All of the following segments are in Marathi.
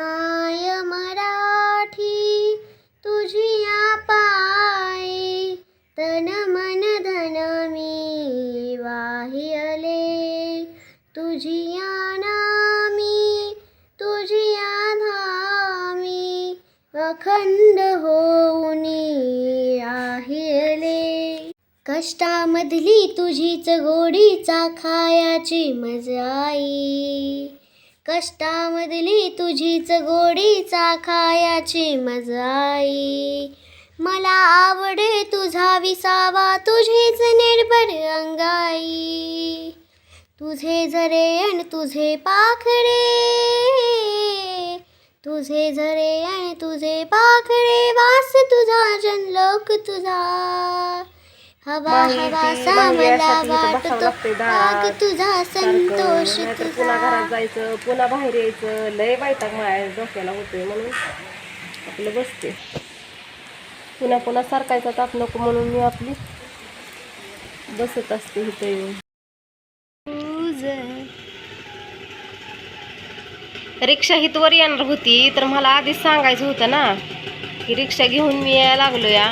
माय मराठी तुझी पाय तन मन धन मी वाहियले. तुझिया नामी तुझिया धामी अखंड होऊनी राहिले कष्टामधली तुझीच गोडीचा खायाची मजाई कष्टामधली तुझीच गोडीचा खायाची मजाई मला आवडे तुझा विसावा तुझीच निर्भर अंगाई. तुझे झरे आणि तुझे पाखडे तुझे झरे आणि तुझे पाखडे वास तुझा जनलोक तुझा. हवा हवा सा मला वाटतो. राग तुझा संतोष तुझा. घरात जायचं पुन्हा बाहेर यायचं. लय वैताग माझ्या डोक्याला होतोय म्हणून. आपलं बसते पुन्हा पुन्हा सारखायचा ताप नको म्हणून मी आपली बसत असते इथं येऊन. रिक्षा हितवर येणार होती तर मला आधीच सांगायचं होतं ना. की रिक्षा घेऊन मी यायला लागलो या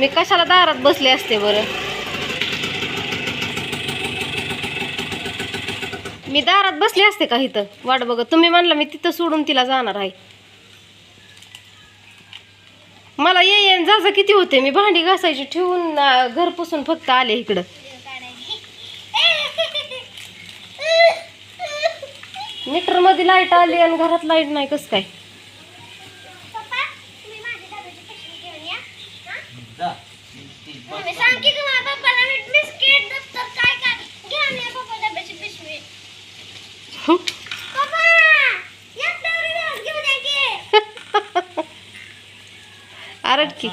मी कशाला दारात बसले असते बरं? मी दारात बसले असते का इथं? वाट बघत. तुम्ही म्हणलं मी तिथं सोडून तिला जाणार आहे. मला ये ये जा जा. किती होते? मी भांडी घासायची ठेवून घर पुसून फक्त आले इकडं. मीटरमध्ये लाइट आली आणि घरात लाइट नाही कस काय? सांग की तुम्हाला पप्पाला? बिस्किट दप्तर काय काय? घेऊन या पप्पा डब्याची पिशवी पप्पा एक दवरी दिवस घेऊन या की. आरड की.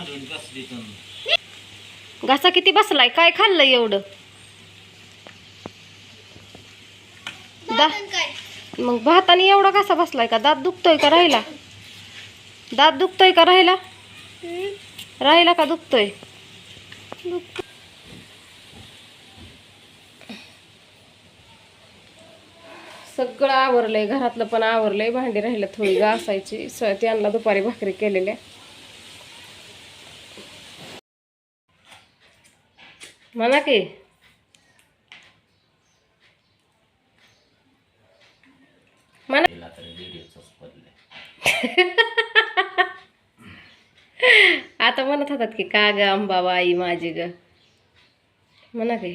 घासा किती बसलाय? काय खाल्लं एवढं? दा काय? मग भाताने एवढा कसा बसलाय का? दात दुखतोय का राहिला? दात दुखतोय का राहिला? राहिला का दुखतोय? सगळं आवरलंय घरातलं पण आवरलंय भांडी राहिलं थोडी घासायची स त्यांना दुपारी भाकरी केलेल्या. म्हणा की. म्हणा. आता म्हणत होतात की का ग अंबाबाई माझी ग? म्हणा काय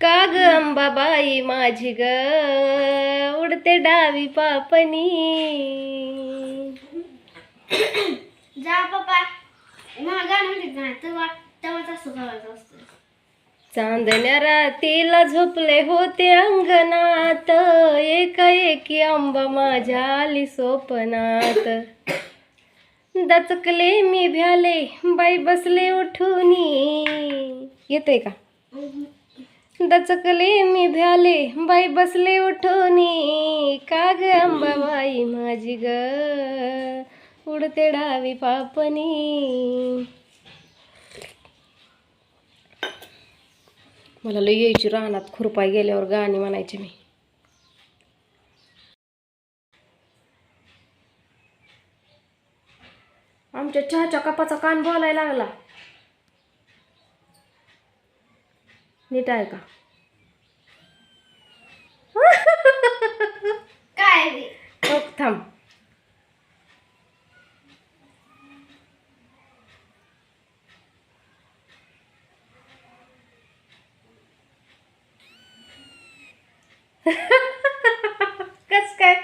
का ग अंबाबाई माझी ग? उडते डावी पापणी जा पप्पा मला गाणं म्हणते तेव्हा तेव्हाच असं करायचं असतं. चांदण्या रातीला झोपले होते अंगणात. एकाएकी आंबा माझ्या आली स्वप्नात. दचकले मी भ्याले बाई बसले उठूनी. येते का? दचकले मी भ्याले बाई बसले उठूनी. का ग अंबाबाई माझी ग उडते डावी पापणी. मला लई यायची रानात खुरपाय गेल्यावर गाणी म्हणायचे मी. आमच्या चहाच्या कपाचा कान बोलायला लागला. नीट आहे का? काय थांब. कस काय?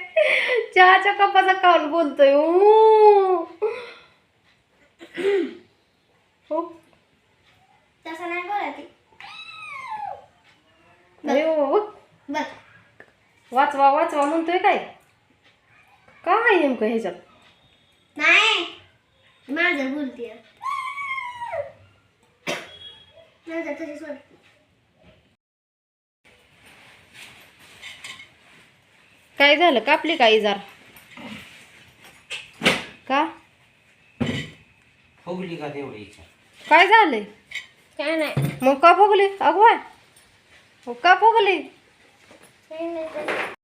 चहाच्या कपाचा कान बोलतोय. हो. तसं नाही वाचवा वाचवा म्हणतोय काय? काय नेमकं ह्याच्यात? नाही. माझं बोलते माझं तशीच वाटते काय झालं कापली का इजार? का? फुगली का तेवढी काय झालंय? काय नाही. मग का फुगली? अगवाय का फुगली?